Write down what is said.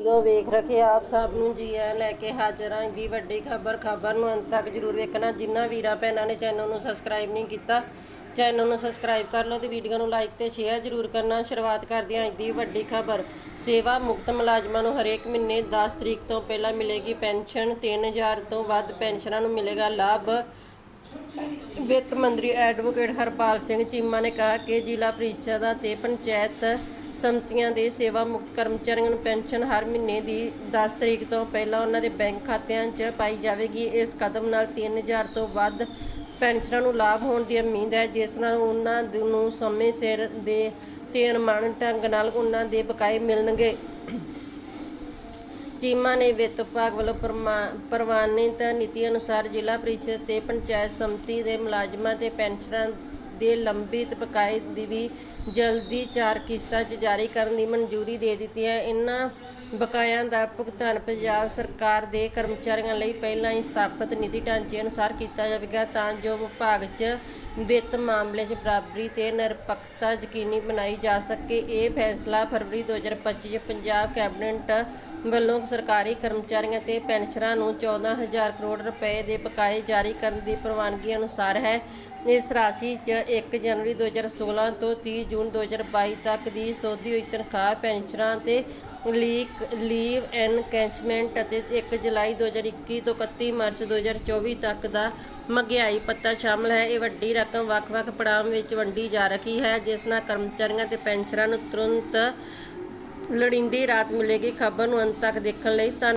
Video ਵੇਖ ਰਹੇ ਆਪ ਸਭ ਨੂੰ ਜੀ ਆਇਆਂ ਲੈ ਕੇ ਹਾਜ਼ਰ ਹਾਂ ਦੀ ਵੱਡੀ ਖਬਰ ਖਬਰ ਨੂੰ ਅੰਤ ਤੱਕ ਜਰੂਰ ਵੇਖਣਾ। ਜਿਨ੍ਹਾਂ ਵੀਰਾਂ ਭੈਣਾਂ ਨੇ ਚੈਨਲ ਨੂੰ ਸਬਸਕ੍ਰਾਈਬ ਨਹੀਂ ਕੀਤਾ ਚੈਨਲ ਨੂੰ ਸਬਸਕ੍ਰਾਈਬ ਕਰ ਲਓ ਤੇ ਵੀਡੀਓ ਨੂੰ ਲਾਈਕ ਤੇ ਸ਼ੇਅਰ ਜਰੂਰ ਕਰਨਾ। ਸ਼ੁਰੂਆਤ ਕਰਦੇ ਹਾਂ ਅੱਜ ਦੀ ਵੱਡੀ ਖਬਰ। ਸੇਵਾ ਮੁਕਤ ਮੁਲਾਜ਼ਮਾਂ ਨੂੰ ਹਰੇਕ ਮਹੀਨੇ 10 ਤਰੀਕ ਤੋਂ ਪਹਿਲਾਂ ਮਿਲੇਗੀ ਪੈਨਸ਼ਨ। 3000 ਤੋਂ ਵੱਧ ਪੈਨਸ਼ਨਾਂ ਨੂੰ ਮਿਲੇਗਾ ਲਾਭ। ਵਿੱਤ ਮੰਤਰੀ ਐਡਵੋਕੇਟ ਹਰਪਾਲ ਸਿੰਘ ਚੀਮਾ ਨੇ ਕਿਹਾ ਕਿ ਜ਼ਿਲ੍ਹਾ ਪ੍ਰੀਸ਼ਦ ਤੇ ਪੰਚਾਇਤ ਸੰਮਤੀਆਂ ਦੇ ਸੇਵਾ ਮੁਕਤ ਕਰਮਚਾਰੀਆਂ ਨੂੰ ਪੈਨਸ਼ਨ ਹਰ ਮਹੀਨੇ ਦੀ 10 ਤਰੀਕ ਤੋਂ ਪਹਿਲਾਂ ਉਹਨਾਂ ਦੇ ਬੈਂਕ ਖਾਤਿਆਂ 'ਚ ਪਾਈ ਜਾਵੇਗੀ। ਇਸ ਕਦਮ ਨਾਲ 3000 ਤੋਂ ਵੱਧ ਪੈਨਸ਼ਨਾਂ ਨੂੰ ਲਾਭ ਹੋਣ ਦੀ ਉਮੀਦ ਹੈ, ਜਿਸ ਨਾਲ ਉਹਨਾਂ ਨੂੰ ਸਮੇਂ ਸਿਰ ਦੇ ਤੇ ਅਨੁਮਾਨਿਤ ਢੰਗ ਨਾਲ ਉਹਨਾਂ ਦੇ ਬਕਾਏ ਮਿਲਣਗੇ। ਚੀਮਾ ਨੇ ਵਿੱਤ ਵਿਭਾਗ ਵੱਲੋਂ ਪ੍ਰਮਾ- ਪ੍ਰਵਾਨਿਤ ਨੀਤੀ ਅਨੁਸਾਰ ਜ਼ਿਲ੍ਹਾ ਪ੍ਰੀਸ਼ਦ ਤੇ ਪੰਚਾਇਤ ਸਮਿਤੀ ਦੇ ਮੁਲਾਜ਼ਮਾਂ ਤੇ ਪੈਨਸ਼ਨਰਾਂ ਦੇ ਲੰਬਿਤ ਬਕਾਏ ਦੀ ਵੀ ਜਲਦੀ ਚਾਰ ਕਿਸ਼ਤਾਂ 'ਚ ਜਾਰੀ ਕਰਨ ਦੀ ਮਨਜ਼ੂਰੀ ਦੇ ਦਿੱਤੀ ਹੈ। ਇਹਨਾਂ ਬਕਾਇਆਂ ਦਾ ਭੁਗਤਾਨ ਪੰਜਾਬ ਸਰਕਾਰ ਦੇ ਕਰਮਚਾਰੀਆਂ ਲਈ ਪਹਿਲਾਂ ਹੀ ਸਥਾਪਿਤ ਨੀਤੀ ਢਾਂਚੇ ਅਨੁਸਾਰ ਕੀਤਾ ਜਾਵੇਗਾ ਤਾਂ ਜੋ ਵਿਭਾਗ 'ਚ ਵਿੱਤ ਮਾਮਲੇ 'ਚ ਬਰਾਬਰੀ ਤੇ ਨਿਰਪੱਖਤਾ ਯਕੀਨੀ ਬਣਾਈ ਜਾ ਸਕੇ। ਇਹ ਫੈਸਲਾ ਫਰਵਰੀ 2025 'ਚ ਪੰਜਾਬ ਕੈਬਨਿਟ ਵੱਲੋਂ ਸਰਕਾਰੀ ਕਰਮਚਾਰੀਆਂ ਤੇ ਪੈਨਸ਼ਨਰਾਂ ਨੂੰ 14000 ਕਰੋੜ ਰੁਪਏ ਦੇ ਬਕਾਏ ਜਾਰੀ ਕਰਨ ਦੀ ਪ੍ਰਵਾਨਗੀ ਅਨੁਸਾਰ ਹੈ। ਇਸ ਰਾਸ਼ੀ 'ਚ 1 ਜਨਵਰੀ 2016 ਤੋਂ 30 ਜੂਨ 2022 ਤੱਕ ਦੀ ਸੋਧੀ ਹੋਈ ਤਨਖਾਹ ਪੈਨਸ਼ਨਰਾਂ ਤੇ ਲੀਕ, ਲੀਵ ਐਨ ਕੈਚਮੈਂਟ ਅਤੇ 1 ਜੁਲਾਈ 2021 ਤੋਂ 31 ਮਾਰਚ 2024 ਤੱਕ ਦਾ ਮਹਿੰਗਾਈ ਪੱਤਾ ਸ਼ਾਮਲ ਹੈ। ਇਹ ਵੱਡੀ ਰਕਮ ਵੱਖ-ਵੱਖ ਪੜਾਅ ਵਿੱਚ ਵੰਡੀ ਜਾ ਰਹੀ ਹੈ, ਜਿਸ ਨਾਲ ਕਰਮਚਾਰੀਆਂ ਤੇ ਪੈਨਸ਼ਨਰਾਂ ਨੂੰ ਤੁਰੰਤ ਲੋੜੀਂਦੀ ਰਾਹਤ ਮਿਲੇਗੀ। ਖਬਰ ਨੂੰ ਅੰਤ ਤੱਕ ਦੇਖਣ ਲਈ ਧੰਨ